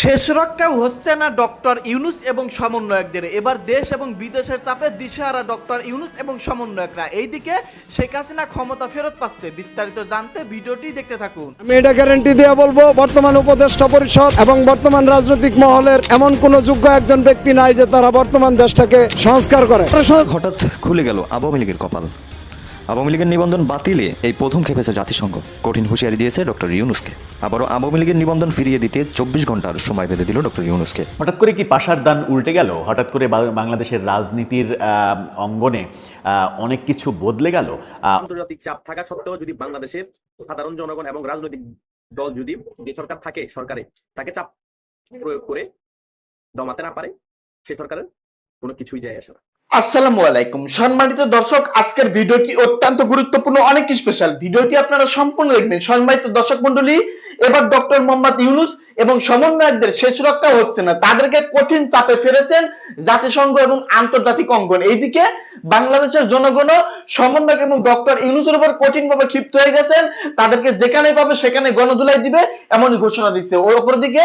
শেষ রক্ষাও হচ্ছে না ডক্টর ইউনুস এবং সমন্বয়কদের। এবার দেশ এবং বিদেশের চাপে দিশেহারা ডক্টর ইউনুস এবং সমন্বয়করা। এইদিকে শেখ হাসিনা ক্ষমতা ফেরত পাচ্ছে। বিস্তারিত জানতে ভিডিওটি দেখতে থাকুন। আমি এটা গ্যারান্টি দিয়ে বলব বর্তমান উপদেষ্টা পরিষদ এবং বর্তমান রাজনৈতিক মহলের এমন কোন যোগ্য একজন ব্যক্তি নাই যে তারা বর্তমান দেশটাকে সংস্কার করে। হঠাৎ খুলে গেল আওয়ামী লীগের কপাল। আওয়ামী লীগের নিবন্ধন বাতিলে এই প্রথম খেপেছে জাতিসংঘ। কঠিন হুঁশিয়ারি দিয়েছে ডক্টর ইউনুসকে। আবারও আওয়ামী লীগের নিবন্ধন ফিরিয়ে দিতে চব্বিশ ঘণ্টার সময় বেঁধে দিল ডক্টর ইউনুসকে। হঠাৎ করে কি পাশার দান উল্টে গেল? হঠাৎ করে বাংলাদেশের রাজনীতির আহ, অঙ্গনে আহ, অনেক কিছু বদলে গেল? আন্তর্জাতিক চাপ থাকা সত্ত্বেও যদি বাংলাদেশের সাধারণ জনগণ এবং রাজনৈতিক দল যদি যে সরকার থাকে সরকারে তাকে চাপ প্রয়োগ করে দমাতে না পারে সে সরকারের কোনো কিছুই যায় আসে না। আসসালামু আলাইকুম। সম্মানিত দর্শক, আজকের ভিডিওটি অত্যন্ত গুরুত্বপূর্ণ, অনেক স্পেশাল ভিডিওটি আপনারা সম্পূর্ণ দেখবেন। সম্মানিত দর্শক মন্ডলী এবার ডক্টর মোহাম্মদ ইউনুস এবং সমন্বয়কদের শেষ রক্ষা হচ্ছে না, তাদেরকে কঠিন চাপে ফেলেছেন জাতিসংঘ এবং আন্তর্জাতিক অঙ্গন। এইদিকে বাংলাদেশের জনগণ, সমন্বয়ক এবং ডক্টর ইউনুসের উপর কঠিন ভাবে ক্ষিপ্ত হয়ে গেছেন। তাদেরকে যেখানে পাবে, সেখানে গণদুলাই দিবে, এমনই ঘোষণা দিচ্ছে। ওই অপরদিকে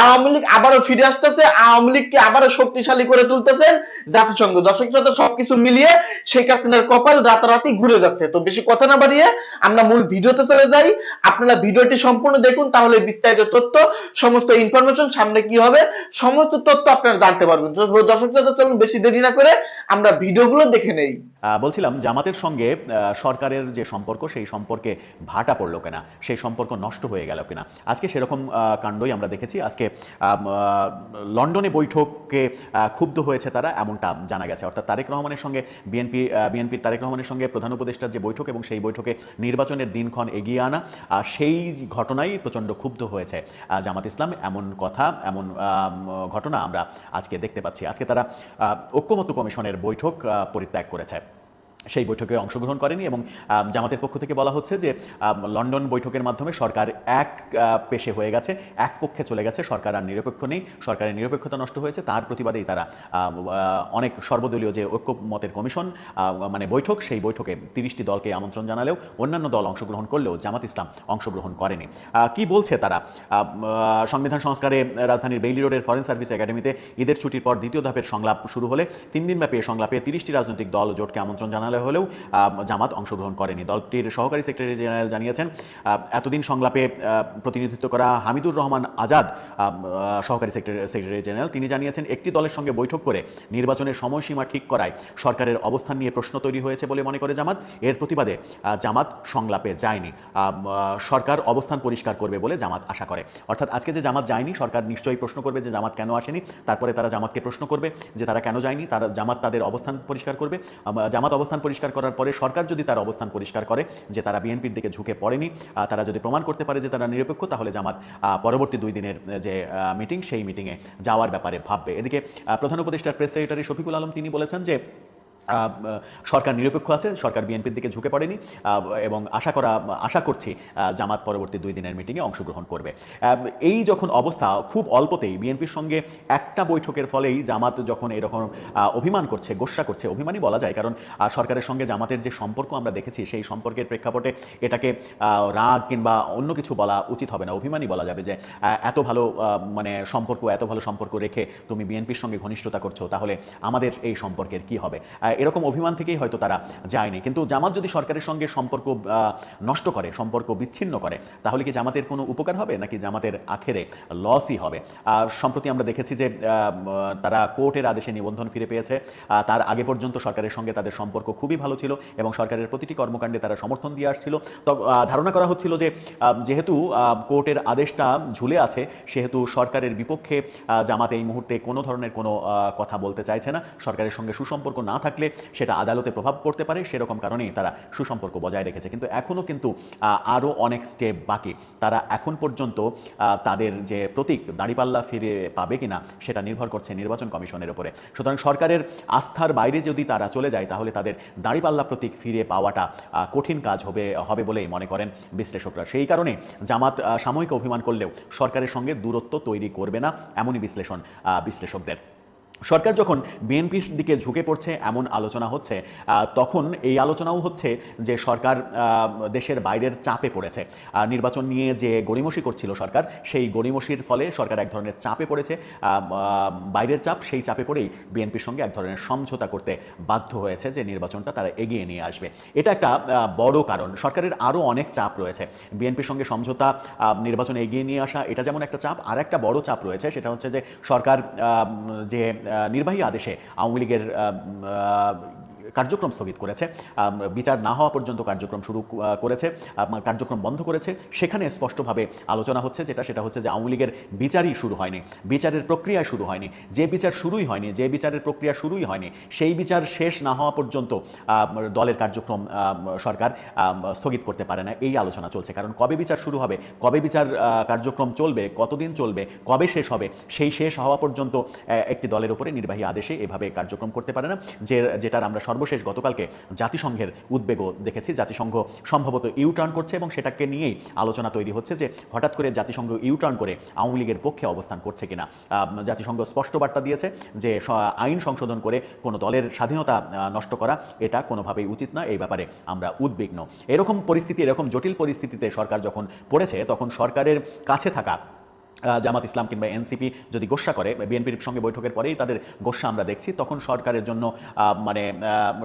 আওয়ামী লীগ আবারও ফিরে আসতেছে, আওয়ামী লীগকে আবারও শক্তিশালী করে তুলতেছেন জাতিসংঘ। দর্শক শ্রোতা, সবকিছু মিলিয়ে শেখ হাসিনার কপাল রাতারাতি ঘুরে যাচ্ছে। তো বেশি কথা না বাড়িয়ে আমরা মূল ভিডিওতে চলে যাই। আপনারা ভিডিওটি সম্পূর্ণ দেখুন, তাহলে বিস্তারিত তথ্য, সমস্ত ইনফরমেশন সামনে কি হবে, সমস্ত তথ্য আপনারা জানতে পারবেন। দর্শক শ্রোতা, চলুন বেশি দেরি না করে আমরা ভিডিওগুলো দেখে নেই। বলছিলাম, জামাতের সঙ্গে সরকারের যে সম্পর্ক, সেই সম্পর্কে ভাটা পড়ল কিনা, সেই সম্পর্ক নষ্ট হয়ে গেল কিনা। আজকে সেরকম কাণ্ডই আমরা দেখেছি। আজকে লন্ডনে বৈঠকে ক্ষুব্ধ হয়েছে তারা, এমনটা জানা গেছে। অর্থাৎ তারেক রহমানের সঙ্গে বিএনপি বিএনপির তারেক রহমানের সঙ্গে প্রধান উপদেষ্টার যে বৈঠক এবং সেই বৈঠকে নির্বাচনের দিনক্ষণ এগিয়ে আনা সেই ঘটনাই প্রচণ্ড ক্ষুব্ধ হয়েছে জামাত ইসলাম। এমন কথা, এমন ঘটনা আমরা আজকে দেখতে পাচ্ছি। আজকে তারা ঐক্যমত্য কমিশনের বৈঠক পরিত্যাগ করেছে। সেই বৈঠকে অংশগ্রহণ করেনি এবং জামাতের পক্ষ থেকে বলা হচ্ছে যে লন্ডন বৈঠকের মাধ্যমে সরকার এক পেশে হয়ে গেছে, এক পক্ষে চলে গেছে, সরকার আর নিরপেক্ষ নেই, সরকারের নিরপেক্ষতা নষ্ট হয়েছে, তার প্রতিবাদেই তারা অনেক সর্বদলীয় যে ঐক্যমতের কমিশন মানে বৈঠক, সেই বৈঠকে তিরিশটি দলকে আমন্ত্রণ জানালেও অন্যান্য দল অংশগ্রহণ করলেও জামাত ইসলাম অংশগ্রহণ করেনি। কি বলছে তারা? সংবিধান সংস্কারে রাজধানীর বেইলি রোডের ফরেন সার্ভিস একাডেমিতে ঈদের ছুটির পর দ্বিতীয় ধাপের সংলাপ শুরু হলে তিন দিনব্যাপী সংলাপে তিরিশটি রাজনৈতিক দল জোটকে আমন্ত্রণ জানালে হলেও জামাত অংশগ্রহণ করেনি। দলটির সহকারী সেক্রেটারি জেনারেল জানিয়েছেন এতদিন সংলাপে প্রতিনিধিত্ব করা হামিদুর রহমান আজাদ সহকারী সেক্রেটারি জেনারেল, তিনি জানিয়েছেন, একটি দলের সঙ্গে বৈঠক করে নির্বাচনের সময়সীমা ঠিক করায় সরকারের অবস্থান নিয়ে প্রশ্ন তৈরি হয়েছে বলে মনে করে জামাত। এর প্রতিবাদে জামাত সংলাপে যায়নি। সরকার অবস্থান পরিষ্কার করবে বলে জামাত আশা করে। অর্থাৎ আজকে যে জামাত যায়নি, সরকার নিশ্চয়ই প্রশ্ন করবে যে জামাত কেন আসেনি, তারপরে তারা জামাতকে প্রশ্ন করবে যে তারা কেন যায়নি, তারা জামাত তাদের অবস্থান পরিষ্কার করবে। জামাত অবস্থান পরিষ্কার করার পরে সরকার যদি তার অবস্থান পরিষ্কার করে যে তারা বিএনপির দিকে ঝুঁকে পড়েনি তারা যদি প্রমাণ করতে পারে যে তারা নিরপেক্ষ, তাহলে জামাত পরবর্তী দুই দিনের যে মিটিং সেই মিটিংয়ে যাওয়ার ব্যাপারে ভাববে। এদিকে প্রধান উপদেষ্টার প্রেস সেক্রেটারি শফিকুল আলম তিনি বলেছেন যে সরকার নিরপেক্ষ আছে, সরকার বিএনপির দিকে ঝুঁকে পড়েনি এবং আশা করা, আশা করছি জামাত পরবর্তী দুই দিনের মিটিংয়ে অংশগ্রহণ করবে। এই যখন অবস্থা, খুব অল্পতেই বিএনপির সঙ্গে একটা বৈঠকের ফলেই জামাত যখন এরকম অভিমান করছে, গোসা করছে, অভিমানই বলা যায়, কারণ সরকারের সঙ্গে জামাতের যে সম্পর্ক আমরা দেখেছি, সেই সম্পর্কের প্রেক্ষাপটে এটাকে রাগ কিংবা অন্য কিছু বলা উচিত হবে না, অভিমানই বলা যাবে যে এত ভালো মানে সম্পর্ক, এত ভালো সম্পর্ক রেখে তুমি বিএনপির সঙ্গে ঘনিষ্ঠতা করছ, তাহলে আমাদের এই সম্পর্কের কি হবে? এরকম অভিমান থেকেই হয়তো তারা যায়নি। কিন্তু জামাত যদি সরকারের সঙ্গে সম্পর্ক নষ্ট করে সম্পর্ক বিচ্ছিন্ন করে তাহলে কি জামাতের কোনো উপকার হবে? নাকি জামাতের আখেরে লসই হবে? আহ, সম্প্রতি আমরা দেখেছি যে তারা কোর্টের আদেশে নিবন্ধন ফিরে পেয়েছে। তার আগে পর্যন্ত সরকারের সঙ্গে তাদের সম্পর্ক খুবই ভালো ছিল এবং সরকারের প্রতিটি কর্মকাণ্ডে তারা সমর্থন দিয়ে আসছিল। তো ধারণা করা হচ্ছিল যে যেহেতু কোর্টের আদেশটা ঝুলে আছে সেহেতু সরকারের বিপক্ষে জামাত এই মুহূর্তে কোনো ধরনের কোনো কথা বলতে চাইছে না। সরকারের সঙ্গে সুসম্পর্ক না থাকলে সেটা আদালতে প্রভাব পড়তে পারে, সেরকম কারণেই তারা সুসম্পর্ক বজায় রেখেছে। কিন্তু এখনও কিন্তু আরও অনেক স্টেপ বাকি। তারা এখন পর্যন্ত তাদের যে প্রতীক, দাঁড়িপাল্লা ফিরে পাবে কিনা, সেটা নির্ভর করছে নির্বাচন কমিশনের উপরে। সুতরাং সরকারের আস্থার বাইরে যদি তারা চলে যায়, তাহলে তাদের দাঁড়িপাল্লা প্রতীক ফিরে পাওয়াটা কঠিন কাজ হবে হবে বলেই মনে করেন বিশ্লেষকরা। সেই কারণে জামাত সাময়িক অভিমান করলেও সরকারের সঙ্গে দূরত্ব তৈরি করবে না, এমনই বিশ্লেষণ বিশ্লেষকদের। সরকার যখন বিএনপির দিকে ঝুঁকে পড়ছে, এমন আলোচনা হচ্ছে তখন এই আলোচনাও হচ্ছে যে সরকার দেশের বাইরের চাপে পড়েছে। নির্বাচন নিয়ে যে গড়িমসি করছিল সরকার, সেই গড়িমসির ফলে সরকার এক ধরনের চাপে পড়েছে। বাইরের চাপ, সেই চাপে পড়েই বিএনপির সঙ্গে এক ধরনের সমঝোতা করতে বাধ্য হয়েছে যে নির্বাচনটা তারা এগিয়ে নিয়ে আসবে। এটা একটা বড় কারণ। সরকারের আরও অনেক চাপ রয়েছে। বিএনপির সঙ্গে সমঝোতা নির্বাচনে এগিয়ে নিয়ে আসা, এটা যেমন একটা চাপ আর একটা বড় চাপ রয়েছে, সেটা হচ্ছে যে সরকার যে নির্বাহী আদেশে আওয়ামী লীগের কার্যক্রম স্থগিত করেছে। বিচার না হওয়া পর্যন্ত কার্যক্রম শুরু করেছে। কার্যক্রম বন্ধ করেছে। সেখানে স্পষ্টভাবে আলোচনা হচ্ছে যেটা, সেটা হচ্ছে যে আওয়ামী লীগের বিচারই শুরু হয়নি, বিচারের প্রক্রিয়া শুরু হয়নি। যে বিচার শুরুই হয়নি, যে বিচারের প্রক্রিয়া শুরুই হয়নি, সেই বিচার শেষ না হওয়া পর্যন্ত দলের কার্যক্রম সরকার স্থগিত করতে পারে না। এই আলোচনা চলছে। কারণ কবে বিচার শুরু হবে, কবে বিচার কার্যক্রম চলবে, কতদিন চলবে, কবে শেষ হবে, সেই শেষ হওয়া পর্যন্ত একটি দলের উপরে নির্বাহী আদেশে এভাবে কার্যক্রম করতে পারে না। যে, যেটার আমরা সর্বশেষ গতকালকে জাতিসংঘের উদ্বেগও দেখেছি। জাতিসংঘ সম্ভবত ইউটার্ন করছে এবং সেটাকে নিয়েই আলোচনা তৈরি হচ্ছে যে হঠাৎ করে জাতিসংঘ ইউটার্ন করে আওয়ামী লীগের পক্ষে অবস্থান করছে কিনা। জাতিসংঘ স্পষ্ট বার্তা দিয়েছে যে আইন সংশোধন করে কোনো দলের স্বাধীনতা নষ্ট করা এটা কোনোভাবেই উচিত না, এই ব্যাপারে আমরা উদ্বিগ্ন। এরকম পরিস্থিতি, এরকম জটিল পরিস্থিতিতে সরকার যখন পড়েছে, তখন সরকারের কাছে থাকা জামাত ইসলাম কিংবা এনসিপি যদি গোসা করে বিএনপির সঙ্গে বৈঠকের পরেই তাদের গোসা আমরা দেখছি তখন সরকারের জন্য মানে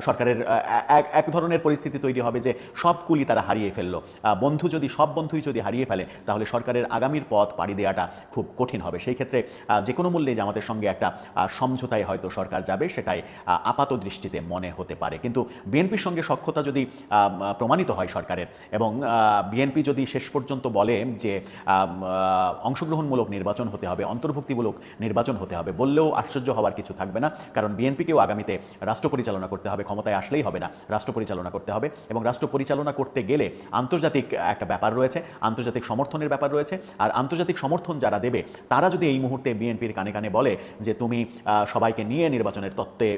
সরকারের এক- ধরনের পরিস্থিতি তৈরি হবে যে সব কুলি তারা হারিয়ে ফেলল। বন্ধু যদি সব বন্ধুই যদি হারিয়ে ফেলে তাহলে সরকারের আগামীর পথ পাড়ি দেওয়াটা খুব কঠিন হবে। সেই ক্ষেত্রে যে কোনো মূল্যে জামাতের সঙ্গে একটা সমঝোতায় হয়তো সরকার যাবে সেটাই আপাত দৃষ্টিতে মনে হতে পারে। কিন্তু বিএনপির সঙ্গে সক্ষতা যদি প্রমাণিত হয় সরকারের এবং বিএনপি যদি শেষ পর্যন্ত বলে যে আহ, অংশগ্রহণমূলক নির্বাচন হতে হবে, অন্তর্ভুক্তিমূলক নির্বাচন হতে হবে। বললেও আশ্চর্য হওয়ার কিছু থাকবে না, কারণ বিএনপিকেও আগামীতে রাষ্ট্র পরিচালনা করতে হবে, ক্ষমতায় আসলেই হবে না। রাষ্ট্র পরিচালনা করতে হবে এবং রাষ্ট্র পরিচালনা করতে গেলে আন্তর্জাতিক একটা ব্যাপার রয়েছে, আন্তর্জাতিক সমর্থনের ব্যাপার রয়েছে। আর আন্তর্জাতিক সমর্থন যারা দেবে, তারা যদি এই মুহূর্তে বিএনপির কানে কানে বলে যে তুমি সবাইকে নিয়ে নির্বাচনের তত্ত্বে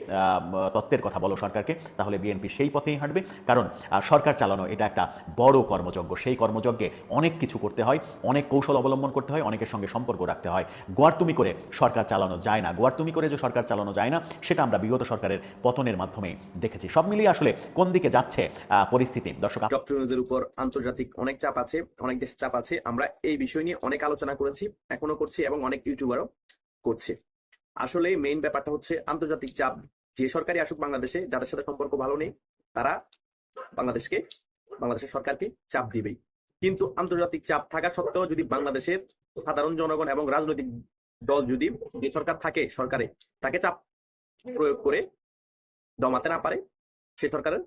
তত্ত্বের কথা বলো সরকারকে, তাহলে বিএনপি সেই পথেই হাঁটবে। কারণ সরকার চালানো এটা একটা বড় কর্মযজ্ঞ। সেই কর্মযজ্ঞে অনেক কিছু করতে হয়, অনেক কৌশল অবলম্বন করতে হয় অনেকের সঙ্গে সম্পর্ক রাখতে হয়। গোয়ারতুমি করে সরকার চালানো যায় না। গোয়ারতুমি করে যে সরকার চালানো যায় না, সেটা আমরা বিগত সরকারের পতনের মাধ্যমে দেখেছি। সব মিলিয়ে আসলে কোন দিকে যাচ্ছে পরিস্থিতি? দর্শক ডক্টর উপর আন্তর্জাতিক অনেক চাপ আছে, অনেক দেশ চাপ আছে। আমরা এই বিষয় নিয়ে অনেক আলোচনা করেছি, এখনও করছি এবং অনেক ইউটিউবারও করছে। আসলে মেইন ব্যাপারটা হচ্ছে আন্তর্জাতিক চাপ। যে সরকারি আসুক বাংলাদেশে, যাদের সাথে সম্পর্ক ভালো নেই, তারা বাংলাদেশকে, বাংলাদেশের সরকারকে চাপ দিবেই। কিন্তু আন্তর্জাতিক চাপ থাকা সত্ত্বেও যদি বাংলাদেশের সাধারণ জনগণ এবং রাজনৈতিক দল যদি যে সরকার থাকে সরকারে তাকে চাপ প্রয়োগ করে দমাতে না পারে, সে সরকারের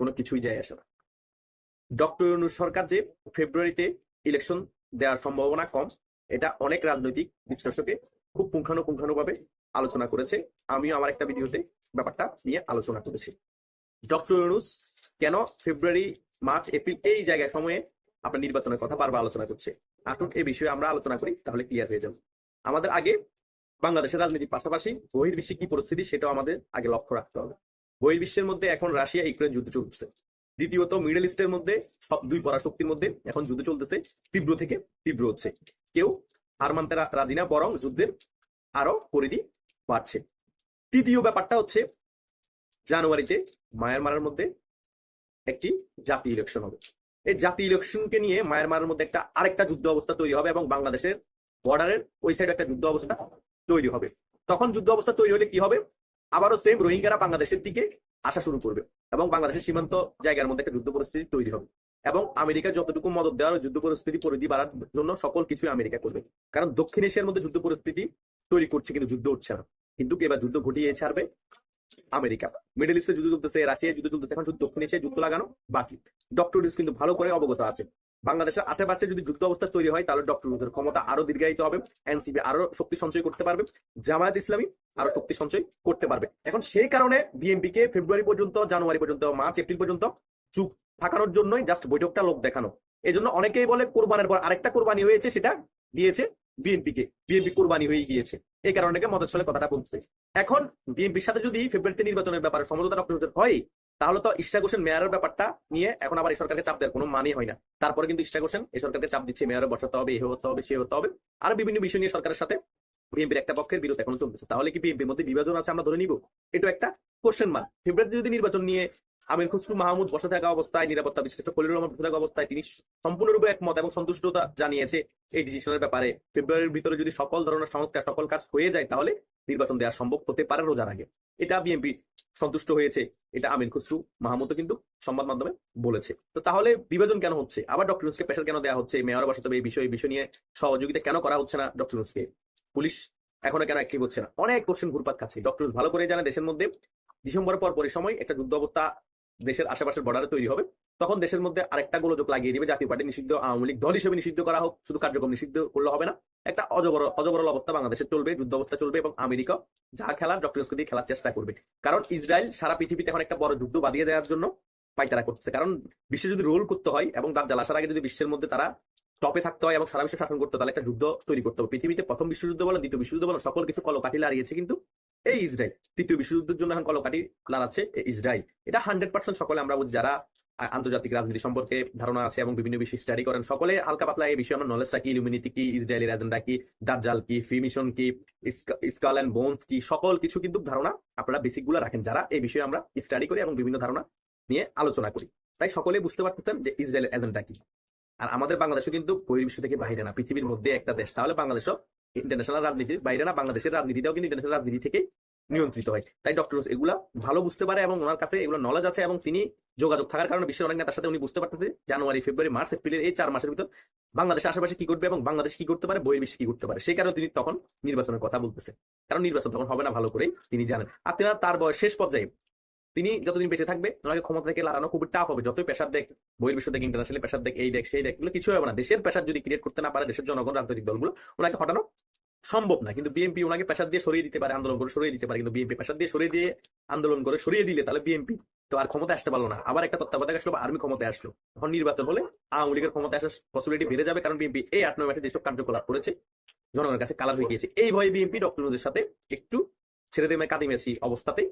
কোনো কিছুই যায় আসে না। ডক্টর ইউনূস সরকার যে ফেব্রুয়ারিতে ইলেকশন দেওয়ার সম্ভাবনা কম, এটা অনেক রাজনৈতিক বিশ্লেষকে খুব পুঙ্খানুপুঙ্খানুভাবে আলোচনা করেছে। আমিও আমার একটা ভিডিওতে ব্যাপারটা নিয়ে আলোচনা করেছি। ডক্টর ইউনুস কেন ফেব্রুয়ারি, মার্চ, এপ্রিল এই জায়গায় সময়ে আপনার নির্বাচনের কথা বারবার আলোচনা করছে। আসুন এই বিষয়ে আমরা আলোচনা করি, তাহলে ক্লিয়ার হয়ে যাবে। আমাদের আগে বাংলাদেশের রাজনীতির পাশাপাশি বহির্বিশ্বে কি পরিস্থিতি সেটাও আমাদের আগে লক্ষ্য রাখতে হবে। বহির্বিশ্বের মধ্যে এখন রাশিয়া, ইউক্রেন যুদ্ধ চলছে। দ্বিতীয়ত, মিডল ইস্টের মধ্যে সব দুই পরাশক্তির মধ্যে এখন যুদ্ধ চলতেছে, তীব্র থেকে তীব্র হচ্ছে। কেউ হার মানতে রাজি না, বরং যুদ্ধের আরও পরিধি বাড়ছে। তৃতীয় ব্যাপারটা হচ্ছে, জানুয়ারিতে মায়ানমারের মধ্যে একটি জাতীয় ইলেকশন হবে। এই জাতীয় ইলেকশনকে নিয়ে মায়ানমারের মধ্যে একটা আরেকটা যুদ্ধ অবস্থা তৈরি হবে এবং বাংলাদেশের বর্ডারের ওই সাইডে একটা যুদ্ধ অবস্থা তৈরি হবে। তখন যুদ্ধ অবস্থা তৈরি হলে কি হবে? আবারও সেম রোহিঙ্গারা বাংলাদেশের দিকে আসা শুরু করবে এবং বাংলাদেশের সীমান্ত জায়গার মধ্যে একটা যুদ্ধ পরিস্থিতি তৈরি হবে এবং আমেরিকা যতটুকু মদত দেওয়ার যুদ্ধ পরিস্থিতি পরিধি বাড়ার জন্য সকল কিছুই আমেরিকা করবে। কারণ দক্ষিণ এশিয়ার মধ্যে যুদ্ধ পরিস্থিতি তৈরি করছে কিন্তু যুদ্ধ হচ্ছে না। কিন্তু এবার যুদ্ধ ঘটিয়ে ছাড়বে। আমেরিকা। মিডল ইস্টে যুদ্ধ চলতেছে রাশিয়ায় যুদ্ধ চলতেছে, এখন শুধু দক্ষিণ এশিয়ায় যুদ্ধ লাগানো বাকি। ডক্টর ইউনুস কিন্তু ভালো করে অবগত আছে। বাংলাদেশের আশেপাশে যদি যুদ্ধ অবস্থা তৈরি হয়, তাহলে ডক্টর ইউনুসের ক্ষমতা আরও দীর্ঘায়িত হবে এনসিপি আরও শক্তি সঞ্চয় করতে পারবে, জামায়াত ইসলামী আরও শক্তি সঞ্চয় করতে পারবে। এখন সেই কারণে বিএনপি কে ফেব্রুয়ারি পর্যন্ত জানুয়ারি পর্যন্ত মার্চ এপ্রিল পর্যন্ত চুপ থাকানোর জন্যই জাস্ট বৈঠকটা লোক দেখানো। এই জন্য অনেকেই বলে, কোরবানের পর আরেকটা কোরবানি হয়েছে, সেটা দিয়েছে বিএনপি কে বিএনপি কোরবানি হয়ে গিয়েছে। এই কারণে কথাটা বলছে। এখন বিএনপির সাথে যদি ফেব্রুয়ারিতে নির্বাচনের ব্যাপারে সমঝোতা হয়, তাহলে তো ইশাক হোসেন মেয়রের ব্যাপারটা নিয়ে এখন আবার এই সরকারকে চাপ দেওয়ার কোনো মানে হয় না। তারপরে কিন্তু ইশাক হোসেন এই সরকারকে চাপ দিচ্ছে, মেয়রে বসাতে হবে, এ হতে হবে, সে হতে হবে। আর বিভিন্ন বিষয় নিয়ে সরকারের সাথে বিএনপির একটা পক্ষের বিরোধ এখন চলতেছে। তাহলে কি বিএনপির মধ্যে বিভাজন আছে আমরা ধরে নিব? এটা একটা কোশ্চেন মার্ক ফেব্রুয়ারিতে যদি নির্বাচন নিয়ে আমির খুসরু মাহমুদ বসে থাকা অবস্থায়, নিরাপত্তা বিশ্লেষক খলিলুর রহমান বসে থাকা অবস্থায় তিনি সম্পূর্ণরূপে একমত এবং সন্তুষ্টতা জানিয়েছে এই ডিসিশনের ব্যাপারে। ফেব্রুয়ারির ভিতরে যদি সকল ধরনের সংস্কার সকল কাজ হয়ে যায়, তাহলে নির্বাচন দেওয়া সম্ভব হতে পারে রোজার আগে। এটা বিএনপি সন্তুষ্ট হয়েছে, এটা আমির খুসরু মাহমুদও কিন্তু সংবাদ মাধ্যমে বলেছে। তো তাহলে বিভাজন কেন হচ্ছে? আবার ডক্টর ইউনুসকে প্রেশার কেন দেওয়া হচ্ছে? মেয়র বাসা এই বিষয়ে বিষয় নিয়ে সহযোগিতা কেন করা হচ্ছে না ডক্টর ইউনুসকে? পুলিশ এখনও কেন অ্যাক্টিভ হচ্ছে না? অনেক কোশ্চেন ঘুরপাক খাচ্ছে। ডক্টর ভালো করে জানে দেশের মধ্যে ডিসেম্বরের পর পরই সময় একটা যুদ্ধ অবস্থা দেশের আশেপাশের বর্ডারে তৈরি হবে, তখন দেশের মধ্যে আরেকটা গোলযোগ লাগিয়ে দিবে, জাতীয় পার্টি নিষিদ্ধ, আওয়ামী লীগ দল হিসেবে নিষিদ্ধ করা হোক, শুধু কার্যক্রম নিষিদ্ধ করলে হবে না, একটা অজবর অজবরল অবস্থা বাংলাদেশে চলবে যুদ্ধ অবস্থা চলবে এবং আমেরিকা যা খেলার ডক্টর দিয়ে খেলার চেষ্টা করবে। কারণ ইসরায়েল সারা পৃথিবীতে এখন একটা বড় যুদ্ধ বাদিয়ে দেওয়ার জন্য পাইতারা করছে কারণ বিশ্বে যদি রোল করতে হয় এবং দাজ্জাল আসার আগে যদি বিশ্বের মধ্যে তারা টপে থাকতে হয় এবং সারা বিশ্বে শাসন করতে, তাহলে একটা যুদ্ধ তৈরি করতে হবে। পৃথিবীতে প্রথম বিশ্বযুদ্ধ বলো, দ্বিতীয় বিশ্বযুদ্ধ বলো, সকল কিছু কলকাঠি লাড়িয়েছে কিন্তু এই ইসরায়েল তৃতীয় বিশ্বযুদ্ধের জন্য এখন কলকাঠি লাড়াচ্ছে এই ইসরায়েল এটা হান্ড্রেড পার্সেন্ট সকলে আমরা বুঝি, যারা আন্তর্জাতিক রাজনীতি সম্পর্কে ধারণা আছে এবং বিভিন্ন বিষয় স্টাডি করেন, সকলে হালকা পাতলা এই বিষয়ে আমরা নলেজটা কি ইলুমিনিটি কি ইসরায়েলের এজেন্ডা কি দাজ্জাল কি ফ্রি মিশন কি স্কাল অ্যান্ড বোনস কি, সকল কিছু কিন্তু ধারণা আপনারা বেসিকগুলো রাখেন, যারা এই বিষয়ে আমরা স্টাডি করি এবং বিভিন্ন ধারণা নিয়ে আলোচনা করি। তাই সকলে বুঝতে পারতেন যে ইসরায়েলের এজেন্ডা কি। আর আমাদের বাংলাদেশও কিন্তু বহির্বিশ্ব থেকে বাইরে না, পৃথিবীর মধ্যে একটা দেশ। তাহলে বাংলাদেশও ইন্টারন্যাশনাল রাজনীতির বাইরে না বাংলাদেশের রাজনীতিটাও কিন্তু ইন্টারন্যাশনাল রাজনীতি থেকে নিয়ন্ত্রিত হয়। তাই ডক্টর এগুলা ভালো বুঝতে পারে এবং ওনার কাছে এগুলো নলেজ আছে এবং তিনি যোগাযোগ থাকার কারণে বিশ্বের অনেক নেতার সাথে উনি বুঝতে পারতেছে। জানুয়ারি, ফেব্রুয়ারি, মার্চ, এপ্রিলের এই চার মাসের ভিতর বাংলাদেশের আশেপাশে কি করবে এবং বাংলাদেশ কি করতে পারে, বহির্বিশ্বে কি করতে পারে সেই কারণে তিনি তখন নির্বাচনের কথা বলতেছে। কারণ নির্বাচন তখন হবে না ভালো করেই তিনি জানেন। আপনারা তার বয়স শেষ পর্যায়ে তিনি যতদিন বেঁচে থাকবে, ওনাকে ক্ষমতা থেকে লাগানো খুবই টাফ হবে। যতই পেশার দেখ বহির্বিশ্ব দেখ ইন্টারন্যাশনাল পেশার দেখ, এই দেখ, সেই দেখ, এগুলো কিছু হবে না। দেশের পেশার যদি ক্রিয়েট করতে না পারে, দেশের জনগণ, রাজনৈতিক দলগুলো, ওনাকে হটানো সম্ভব না। কিন্তু বিএনপি ওনাকে পেশার দিয়ে সরিয়ে দিতে পারে, আন্দোলন করে সরিয়ে দিতে পারে। কিন্তু বিএনপি পেশার দিয়ে সরিয়ে দিয়ে আন্দোলন করে সরিয়ে দিলে তাহলে বিএনপি তো আর ক্ষমতা আসতে পারল না। আবার একটা তত্ত্বাবধায়ক আসলো আর্মি ক্ষমতায় আসলো। তখন নির্বাচন হলে আওয়ামী লীগের ক্ষমতা আসার পসিবিলিটি বেড়ে যাবে কারণ বিএনপি এই আট, নয় মাসে যেসব কার্যকলাপ করেছে, জনগণের কাছে কালার হয়ে গিয়েছে। এই ভয়ে বিএনপি ডক্টর সাথে একটু ছেড়ে দেমে কাদিমেছি অবস্থাতেই।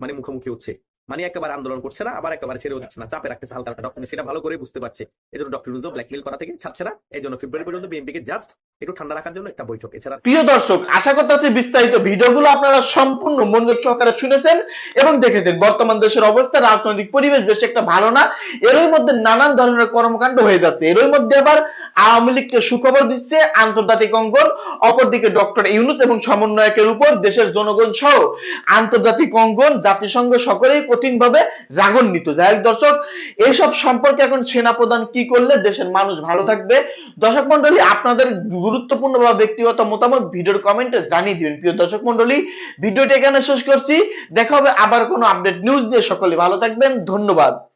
মানে মুখোমুখি হচ্ছে মানে একেবারে আন্দোলন করছে না, আবার একেবারে ছেড়েও দিচ্ছে না। চাপে রাখতেছে হালকা হালকা ডক্টর সেটা ভালো করে বুঝতে পারছে। এই জন্য ডক্টর ইউনুস ব্ল্যাকমেল করা থেকে ছাড়ছে না। এই জন্য ফেব্রুয়ারি পর্যন্ত বিএনপিকে জাস্ট একটু ঠান্ডা রাখার জন্য একটা বৈঠক। এছাড়া প্রিয় দর্শক, আশা করতেছি বিস্তারিত ভিডিওগুলো আপনারা সম্পূর্ণ মনোযোগ সহকারে শুনেছেন এবং দেখেছেন। বর্তমান দেশের অবস্থা, রাজনৈতিক পরিবেশ বেশ একটা ভালো না। এরই মধ্যে নানান ধরনের কর্মকাণ্ড হয়ে যাচ্ছে। এরই মধ্যে আবার আওয়ামী লীগকে সুখবর দিচ্ছে আন্তর্জাতিক অঙ্গন। অপরদিকে ডক্টর ইউনুস এবং সমন্বয়কের উপর দেশের জনগণ সহ আন্তর্জাতিক অঙ্গন, জাতিসংঘ সকলেই কঠিনভাবে রাগান্বিত। যাই দর্শক এইসব সম্পর্কে এখন সেনাপ্রধান কি করলে দেশের মানুষ ভালো থাকবে? দর্শক মন্ডলী আপনাদের গুরুত্বপূর্ণ বা ব্যক্তিগত মতামত ভিডিওর কমেন্টে জানিয়ে দিবেন। প্রিয় দর্শক মন্ডলী ভিডিওটি এখানে শেষ করছি। দেখা হবে আবার কোনো আপডেট নিউজ দিয়ে সকলে ভালো থাকবেন। ধন্যবাদ।